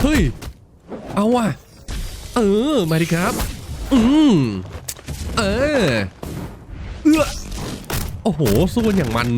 เฮ้ย เอาว่ะ เออ มาดิครับ อืม เออ เอื้อ โอ้โหสู้กันอย่างมัน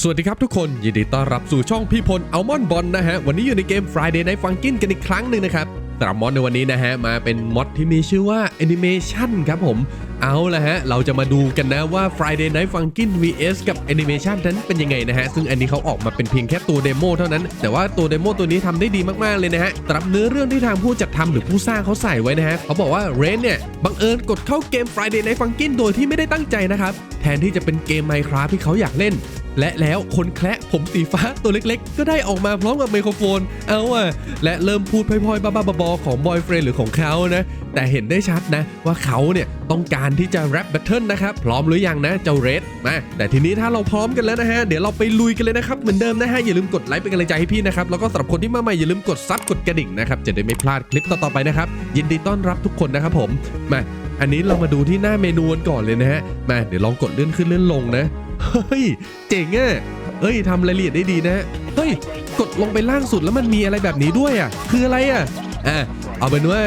สวัสดีครับทุกคน ยินดีต้อนรับสู่ช่องพี่พลอัลมอนบอลนะฮะ วันนี้อยู่ในเกม Friday Night Funkin' กันอีกครั้งหนึ่งนะครับ สำหรับมอดในวันนี้นะฮะ มาเป็นมอดที่มีชื่อว่า Animation ครับผม เอาละฮะ เราจะมาดูกันนะว่า Friday Night Funkin' vs กับ Animation นั้นเป็นยังไงนะฮะ ซึ่งอันนี้เขาออกมาเป็นเพียงแค่ตัวเดโมเท่านั้น แต่ว่าตัวเดโมตัวนี้ทำได้ดีมากๆเลยนะฮะสำหรับเนื้อเรื่องที่ทางผู้จัดทำหรือผู้สร้างเขาใส่ไว้นะฮะเขาบอกว่าเรนเนี่ยบังเอิญกดเข้าเกม Friday Night Funkin' โดยที่ไม่ได้ตั้งใจนะครับแทนที่จะเป็นเกม Minecraft ที่เขาอยากเล่น และแล้วคนแคะผมสีฟ้าตัวเล็กๆ ก็ได้ออกมาพร้อมกับไมโครโฟน เอาอะและเริ่มพูดพลอยๆ บ้าๆบอๆของบอยเฟรนหรือของเขานะ แต่เห็นได้ชัดนะ ว่าเขาเนี่ยต้องการที่จะแรปแบทเทิลนะครับ พร้อมหรือยังนะเจ้าเรดมาแต่ทีนี้ถ้าเราพร้อมกันแล้วนะฮะ เดี๋ยวเราไปลุยกันเลยนะครับ เหมือนเดิมนะฮะ อย่าลืมกดไลค์เป็นกำลังใจให้พี่นะครับ แล้วก็สำหรับคนที่มาใหม่อย่าลืมกดซับกดกระดิ่งนะครับจะได้ไม่พลาดคลิปต่อๆไปนะครับยินดีต้อนรับทุกคนนะครับผมมาอันนี้เรามาดูที่หน้าเมนูกันก่อนเลยนะฮะมาเดี๋ยวลองกดเลื่อนขึ้นเลื่อนลงนะ เฮ้ย เจ๋งอะเอ้ยทำรายละเอียดได้ดีนะ เฮ้ย กดลงไปล่างสุดแล้วมันมีอะไรแบบนี้ด้วยอะ คืออะไรอะ อะ เอาเป็นว่า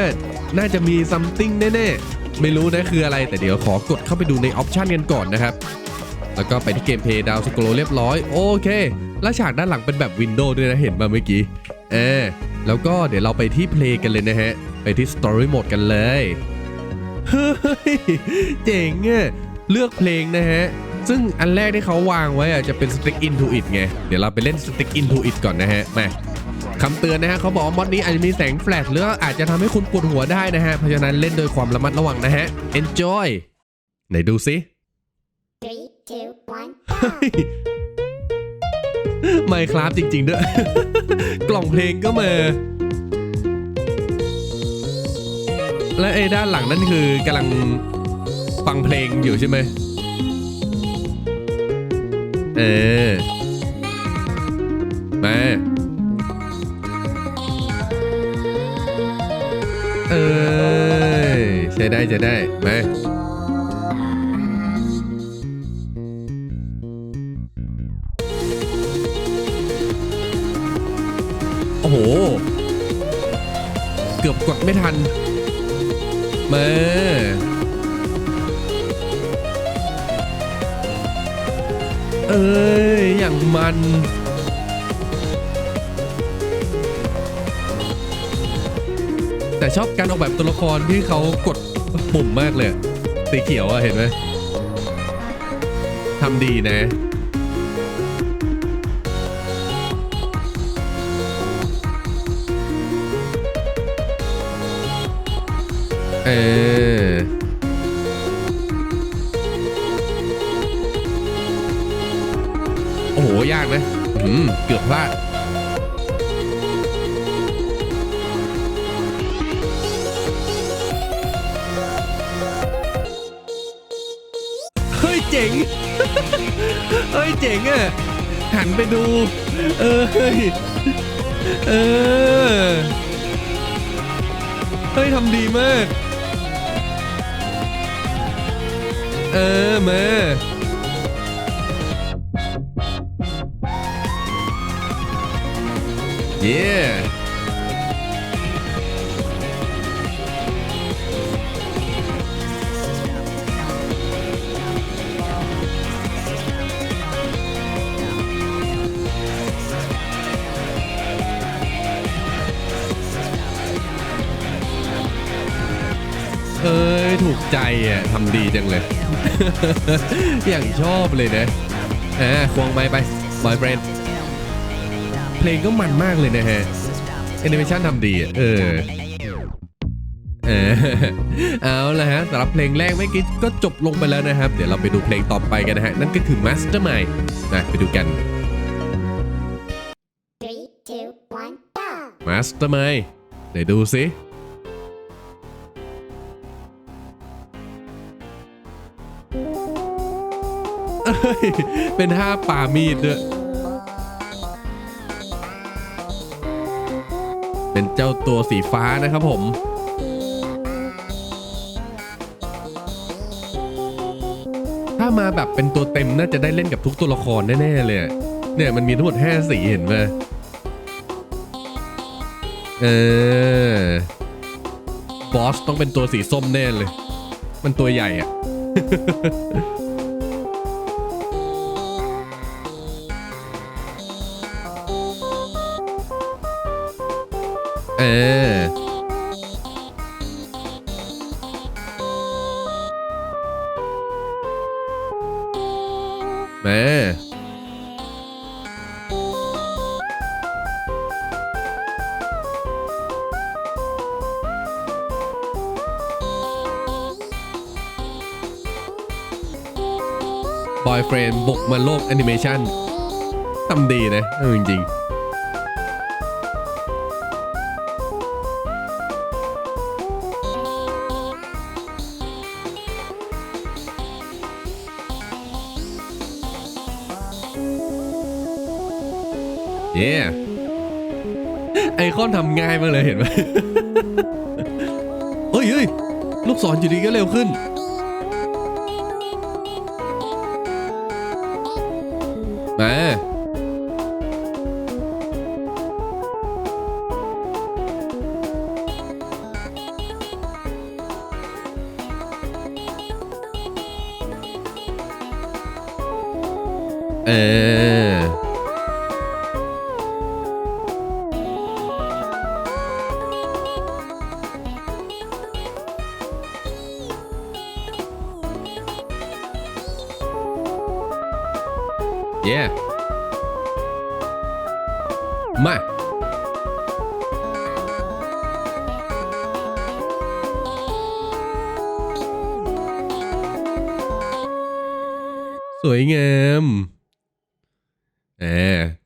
น่าจะมี something แน่ๆ ไม่รู้นะคืออะไร แต่เดี๋ยวขอกดเข้าไปดูในออปชันกันก่อนนะครับ แล้วก็ไปที่เกมเพย์ดาวสโครเรียบร้อย โอเค แล้วฉากด้านหลังเป็นแบบวินโดว์ด้วยนะเห็นมาเมื่อกี้ เออ แล้วก็เดี๋ยวเราไปที่เพลงกันเลยนะฮะ ไปที่ Story Mode กันเลย เฮ้ย เจ๋งอะ เลือกเพลงนะฮะ ซึ่งอันแรกที่เขาวางไว้อะจะเป็น Stick into it ไง เดี๋ยวเราไปเล่น Stick into it ก่อนนะฮะมาคำเตือนนะฮะเขาบอกว่ามอดนี้อาจจะมีแสงแฟลชหรือว่าอาจจะทำให้คุณปวดหัวได้นะฮะ เพราะฉะนั้นเล่นโดยความระมัดระวังนะฮะ enjoy ไหนดูซิ Three, two, one. ไม่ครับจริง ๆ ด้วย กล่องเพลงก็มา และไอ้ด้านหลังนั่นคือกำลังฟังเพลงอยู่ใช่ไหม เออ มา เอ้ยใช้ได้ใช้ได้ มา โอ้โห เกือบกดไม่ทัน มา เอ้ย อย่างมัน แต่ชอบการออกแบบตัวละครที่เขากดปุ่มมากเลย สีเขียวอะเห็นไหมทำดีนะเออ ยากนะอืมเกือบพลาดเฮ้ยเจ๋ง เฮ้ยเจ๋งอะ หันไปดู เออเฮ้ยเออ เฮ้ยทำดีมาก เออมา เย้เอ้ย ถูกใจอะทำดีจังเลย อย่างชอบเลยนะอ่าควงไม้ไปบอยเฟรน ลงก็มันมากเลยนะฮะแอนิเมชันทำดีอะเออเออเอาละฮะสำหรับเพลงแรกเมื่อกี้ก็จบลงไปแล้วนะครับ เดี๋ยวเราไปดูเพลงต่อไปกันนะฮะ นั่นก็คือ Mastermind นะไปดูกัน Three, two, one, go. Mastermind ไหนดูสิเอ้ยเป็นท่าป่ามีดด้วย เป็นเจ้าตัวสีฟ้านะครับผม ถ้ามาแบบเป็นตัวเต็มน่าจะได้เล่นกับทุกตัวละครแน่ๆเลย เนี่ยมันมีทั้งหมด 5 สีเห็นไหมเออบอสต้องเป็นตัวสีส้มแน่เลย มันตัวใหญ่อะ เออแม่บอยเฟรนบุกมาโลกแอนิเมชันทำดีนะ จริงๆ คอนทำง่ายมากเลยเห็นไหมเฮ้ยเฮ้ยลูกศรอยู่ดีก็เร็วขึ้น มาเออ วยงามแหม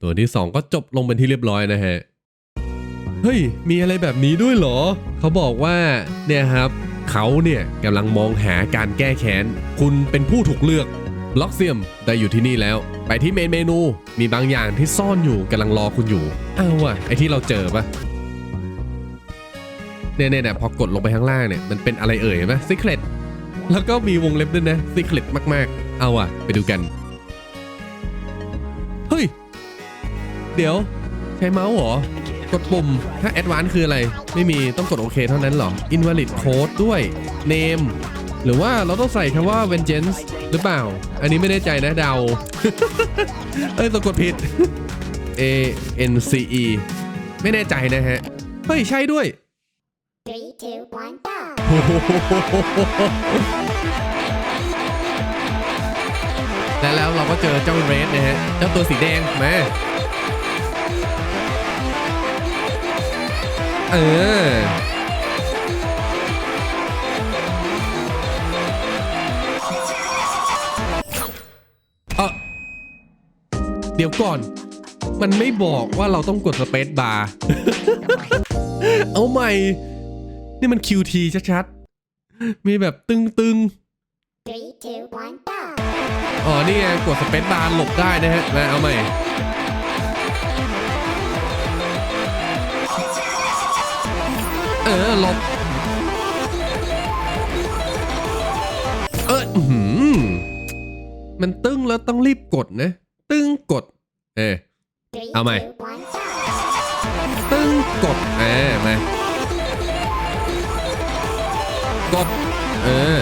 ตัวที่สองก็จบลงเป็นที่เรียบร้อยนะฮะ เฮ้ย มีอะไรแบบนี้ด้วยเหรอ เขาบอกว่าเนี่ยครับเขาเนี่ยกำลังมองหาการแก้แค้น คุณเป็นผู้ถูกเลือกบล็อกเซียมได้อยู่ที่นี่แล้ว ไปที่เมนเมนู มีบางอย่างที่ซ่อนอยู่กำลังรอคุณอยู่ อ้าวว่ะไอที่เราเจอปะเนี่ยเนี่ยเนพอกดลงไปข้างล่างเนี่ย มันเป็นอะไรเอ่ยไหมซิเครตแล้วก็มีวงเล็บด้วยนะซิเครตมาก ๆ เอาว่ะไปดูกัน เฮ้ย เดี๋ยว ใช้เมาส์เหรอ กดปุ่ม ถ้า Advance คืออะไร ไม่มีต้องกดโอเคเท่านั้นเหรอ Invalid Code ด้วย Name หรือว่าเราต้องใส่คำว่า Vengeance หรือเปล่า อันนี้ไม่แน่ใจนะเดา เอ้ยต้องกดผิด A N C E ไม่แน่ใจนะฮะ เฮ้ย ใช่ด้วย Three, two, one, go. และแล้วเราก็เจอเจ้าเรดนะฮะ เจ้าตัวสีแดงมาเออเออเดี๋ยวก่อน มันไม่บอกว่าเราต้องกดสเปซบาร์ เอาใหม่ นี่มัน QT ชัดๆ มีแบบตึงๆ Three, two, one, go. อ๋อ นี่ไงกดสเปซบาร์หลบได้นะฮะมาเอาใหม่เออหลบเอออื้อหือมันตึ้งแล้วต้องรีบกดนะ ตึ้งกด เออ Three, How am I? two, one, go. ตึ้งกดเออมากดเออ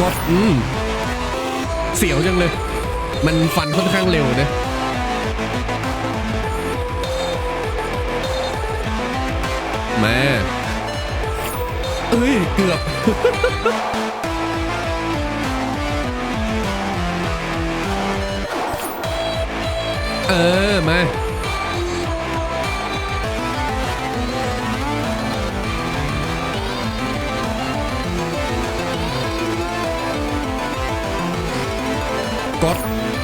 กดอืมเสียวจังเลย มันฟันค่อนข้างเร็วนะมาเอ้ย เกือบ เออ มา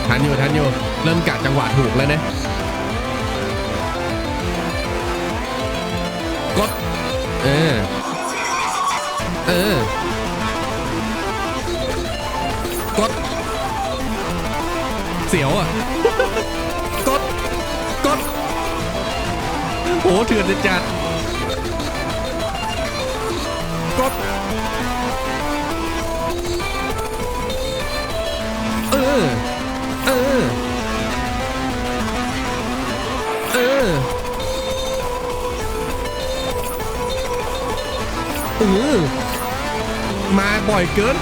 ทันอยู่ทันอยู่เริ่มกะจังหวะถูกแล้วนะกดเออเออกดเสียวอะกดกดโอ้เถื่อนจะจัดเออ เออ เออเออมาบ่อยเกิน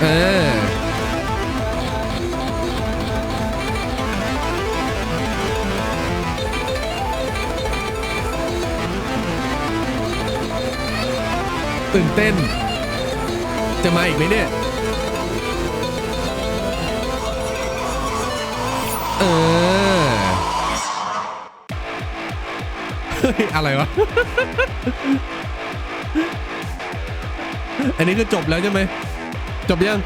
เออ ตื่นเต้น จะมาอีกไหมเนี่ย เออ เฮ้ย อะไรวะ อันนี้ก็จบแล้วใช่ไหม จบยัง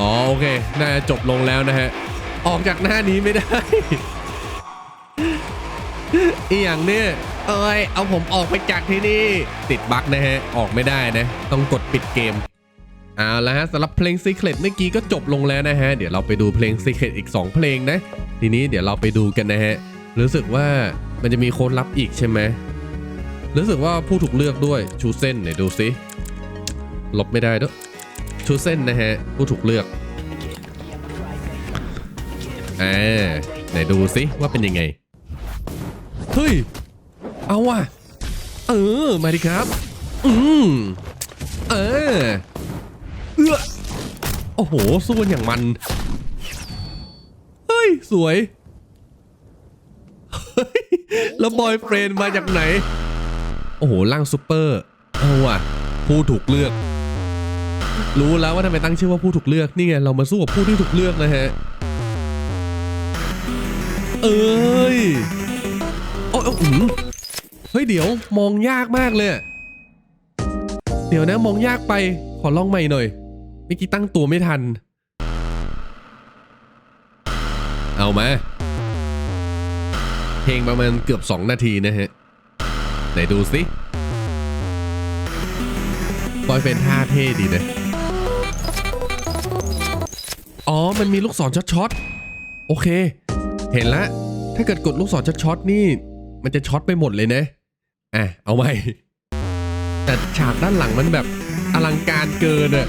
อ๋อ โอเค น่าจะจบลงแล้วนะฮะ ออกจากหน้านี้ไม่ได้อีอย่างเนี่ย เอ้ย เอาผมออกไปจากที่นี่ ติดบั๊กนะฮะ ออกไม่ได้นะ ต้องกดปิดเกมเอาละฮะสำหรับเพลง Secret เมื่อกี้ก็จบลงแล้วนะฮะ เดี๋ยวเราไปดูเพลง Secret อีก 2 เพลงนะ ทีนี้เดี๋ยวเราไปดูกันนะฮะ รู้สึกว่ามันจะมีโค้ดลับอีกใช่ไหมรู้สึกว่าผู้ถูกเลือกด้วยชูเส้นไหนดูซิลบไม่ได้ด้วยชูเส้นนะฮะ ผู้ถูกเลือกอ่าไหนดูซิว่าเป็นยังไง เฮ้ย เอาว่ะ เออ มาดิครับ อืม เออ เออโอ้โหสู้กันอย่างมัน เฮ้ย สวย แล้วบอยเฟรนมาจากไหน โอ้โหร่างซูเปอร์ เอาว่ะ ผู้ถูกเลือก รู้แล้วว่าทำไมตั้งชื่อว่าผู้ถูกเลือก นี่ไง เรามาสู้กับผู้ที่ถูกเลือกนะฮะ เอ้ย โอ้ยอืม เฮ้ยเดี๋ยวมองยากมากเลยเดี๋ยวนะมองยากไปขอลองใหม่หน่อยเมื่อกี้ตั้งตัวไม่ทัน เอามา เพลงประมาณเกือบ 2 นาทีนะฮะ ไหนดูสิบอยเป็นท่าเท่ดีนะอ๋อ มันมีลูกศรช็อตๆ โอเค เห็นละ ถ้าเกิดกดลูกศรช็อตๆ นี่ มันจะช็อตไปหมดเลยนะ อะเอาใหม่แต่ฉากด้านหลังมันแบบอลังการเกินอะ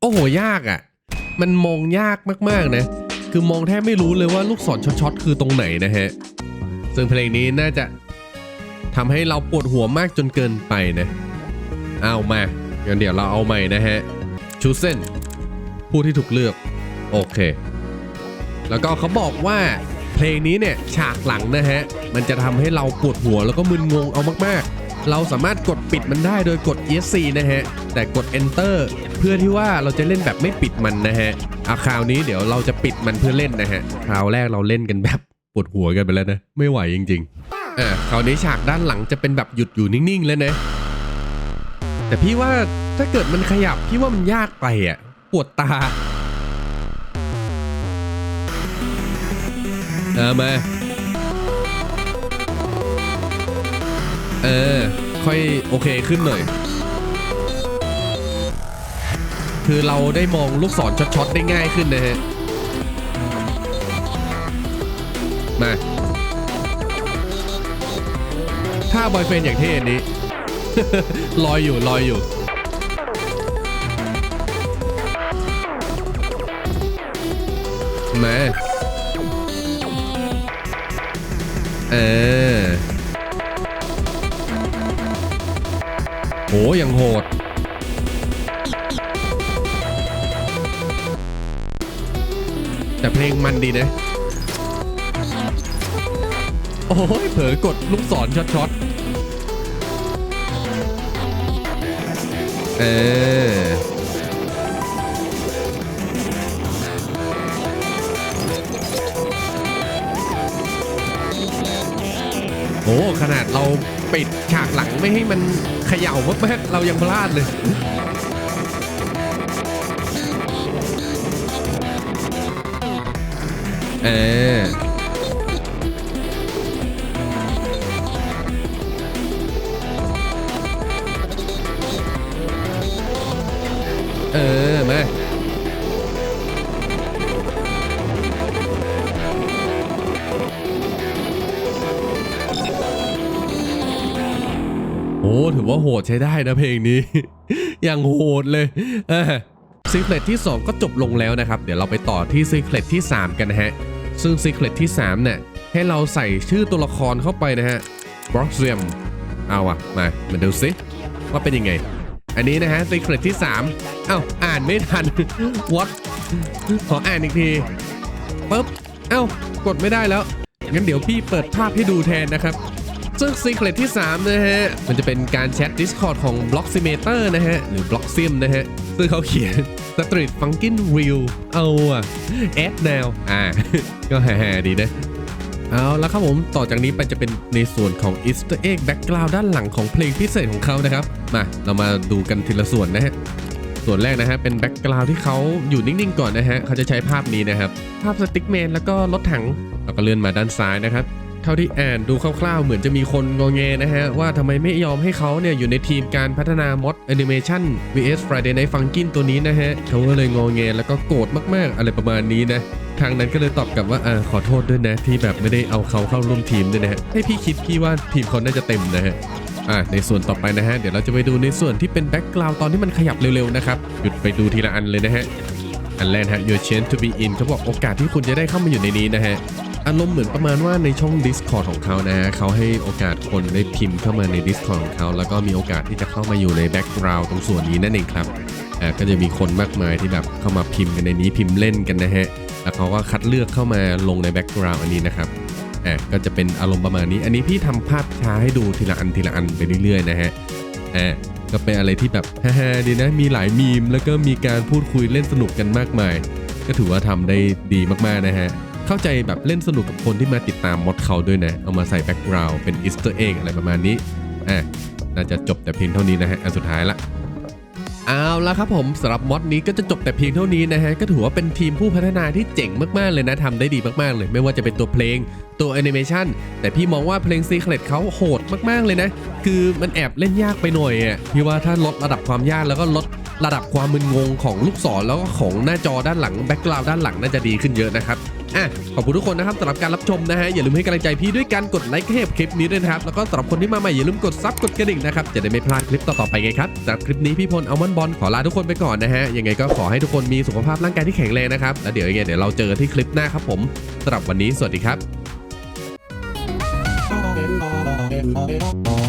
โอ้โหยากอะมันมองยากมากๆนะ คือมองแทบไม่รู้เลยว่าลูกศรช็อตๆคือตรงไหนนะฮะ ซึ่งเพลงนี้น่าจะทำให้เราปวดหัวมากจนเกินไปนะ เอามางั้นเดี๋ยวเราเอาใหม่นะฮะชูเซนผู้ที่ถูกเลือก โอเค แล้วก็เขาบอกว่า เพลงนี้เนี่ยฉากหลังนะฮะ มันจะทำให้เราปวดหัวแล้วก็มึนงงเอามากๆ เราสามารถกดปิดมันได้โดยกด ESC นะฮะ แต่กด Enter เพื่อที่ว่าเราจะเล่นแบบไม่ปิดมันนะฮะอาคราวนี้เดี๋ยวเราจะปิดมันเพื่อเล่นนะฮะ คราวแรกเราเล่นกันแบบปวดหัวกันไปแล้วนะ ไม่ไหวจริงๆอ่าคราวนี้ฉากด้านหลังจะเป็นแบบหยุดอยู่นิ่งๆแล้วนะแต่พี่ว่าถ้าเกิดมันขยับพี่ว่ามันยากไปอะปวดตา เอามาเออ ค่อยโอเคขึ้นหน่อย คือเราได้มองลูกศรช็อตๆได้ง่ายขึ้นนะฮะ มา ถ้าบอยเฟนอย่างเท่อันนี้ ลอยอยู่ลอยอยู่ มา ออโหยังโหด แต่เพลงมันดีนะ โอ้ยเผลอกดลูกศรช็อตๆเออ อ้ขนาดเราปิดฉากหลังไม่ให้มันเขย่ามากๆเรายังพลาดเลยเออ ดใช้ได้นะเพลงนี้ อย่างโหดเลยซีเครตที่ 2 ก็จบลงแล้วนะครับ เดี๋ยวเราไปต่อที่ซีเครตที่ 3 กันนะฮะ ซึ่งซีเครตที่3เนี่ยให้เราใส่ชื่อตัวละครเข้าไปนะฮะบล็อกเซียมเอาอะมามาดูซิว่าเป็นยังไง อันนี้นะฮะ Secret ที่ 3 เอ้าอ่านไม่ทัน what ขออ่านอีกทีปึ๊บเอ้ากดไม่ได้แล้วงั้นเดี๋ยวพี่เปิดภาพให้ดูแทนนะครับ ซึ่ง Secret ที่ 3 นะฮะ มันจะเป็นการแชท Discord ของ Bloximeter นะฮะ หรือ Bloxim นะฮะ ซึ่งเขาเขียน Street Funkin Real เอาอะแอดแนวอ่า ก็แฮ่ๆดีนะเอาแล้วครับผมต่อจากนี้ไปจะเป็นในส่วนของ Easter Egg Background ด้านหลังของเพลงพิเศษของเขานะครับ มาเรามาดูกันทีละส่วนนะฮะส่วนแรกนะฮะเป็นแบ็กกราวด์ที่เขาอยู่นิ่งๆก่อนนะฮะเขาจะใช้ภาพนี้นะครับ ภาพสติ๊กแมนแล้วก็รถถังแล้วก็เลื่อนมาด้านซ้ายนะครับ เท่าที่อ่านดูคร่าวๆ เหมือนจะมีคนงอแงนะฮะ ว่าทำไมไม่ยอมให้เขาเนี่ยอยู่ในทีมการพัฒนามอดแอนิเมชัน vs Friday Night Funkin ตัวนี้นะฮะ เขาก็เลยงอแงแล้วก็โกรธมากๆ อะไรประมาณนี้นะทางนั้นก็เลยตอบกลับว่าอ่าขอโทษด้วยนะ ที่แบบไม่ได้เอาเขาเข้าร่วมทีมด้วยนะฮะให้พี่คิดพี่ว่าทีมเขาน่าจะเต็มนะฮะอะในส่วนต่อไปนะฮะ เดี๋ยวเราจะไปดูในส่วนที่เป็นแบ็กกราวด์ตอนที่มันขยับเร็วๆนะครับหยุดไปดูทีละอันเลยนะฮะอันแรกฮะ your chance to be in เขาบอกโอกาสที่คุณจะได้เข้ามาอยู่ในนี้นะฮะ อารมณ์เหมือนประมาณว่าในช่อง Discord ของเขานะเขาให้โอกาสคนได้พิมพ์เข้ามาใน Discord ของเขาแล้วก็มีโอกาสที่จะเข้ามาอยู่ในแบ็กกราวด์ตรงส่วนนี้นั่นเองครับอ่าก็จะมีคนมากมายที่แบบเข้ามาพิมพ์กันในนี้พิมพ์เล่นกันนะฮะแล้วเขาก็คัดเลือกเข้ามาลงในแบ็กกราวด์อันนี้นะครับอะก็จะเป็นอารมณ์ประมาณนี้ อันนี้พี่ทำภาพช้าให้ดูทีละอันทีละอันไปเรื่อยๆนะฮะอะก็เป็นอะไรที่แบบฮ่าๆดีนะมีหลายมีม แล้วก็มีการพูดคุยเล่นสนุกกันมากมาย ก็ถือว่าทำได้ดีมากๆนะฮะ เข้าใจแบบเล่นสนุกกับคนที่มาติดตามมอดเขาด้วยนะ เอามาใส่แบ็กกราวด์เป็นอีสเตอร์เอ็กอะไรประมาณนี้อะน่าจะจบแต่เพียงเท่านี้นะฮะอันสุดท้ายละเอาละครับผมสำหรับมอดนี้ก็จะจบแต่เพียงเท่านี้นะฮะก็ถือว่าเป็นทีมผู้พัฒนาที่เจ๋งมากๆเลยนะทำได้ดีมากๆเลย ไม่ว่าจะเป็นตัวเพลงตัวแอนิเมชันแต่พี่มองว่าเพลง Secret เขาโหดมากๆเลยนะ คือมันแอบเล่นยากไปหน่อยอะพี่ว่าถ้าลดระดับความยากแล้วก็ลดระดับความมึนงงของลูกศรแล้วก็ของหน้าจอด้านหลังแบ็กกราวด์ด้านหลังน่าจะดีขึ้นเยอะนะครับ อะขอบคุณทุกคนนะครับสำหรับการรับชมนะฮะอย่าลืมให้กำลังใจพี่ด้วยการกดไลค์ให้กับคลิปนี้ด้วยนะครับแล้วก็สำหรับคนที่มาใหม่อย่าลืมกดซับกดกระดิ่งนะครับจะได้ไม่พลาดคลิปต่อๆไปไงครับสำหรับคลิปนี้พี่พลอัลมอนบอลขอลาทุกคนไปก่อนนะฮะยังไงก็ขอให้ทุกคนมีสุขภาพร่างกายที่แข็งแรงนะครับแล้วเดี๋ยวยังไงเดี๋ยวเราเจอกันที่คลิปหน้าครับผมสำหรับวันนี้สวัสดีครับ Oh,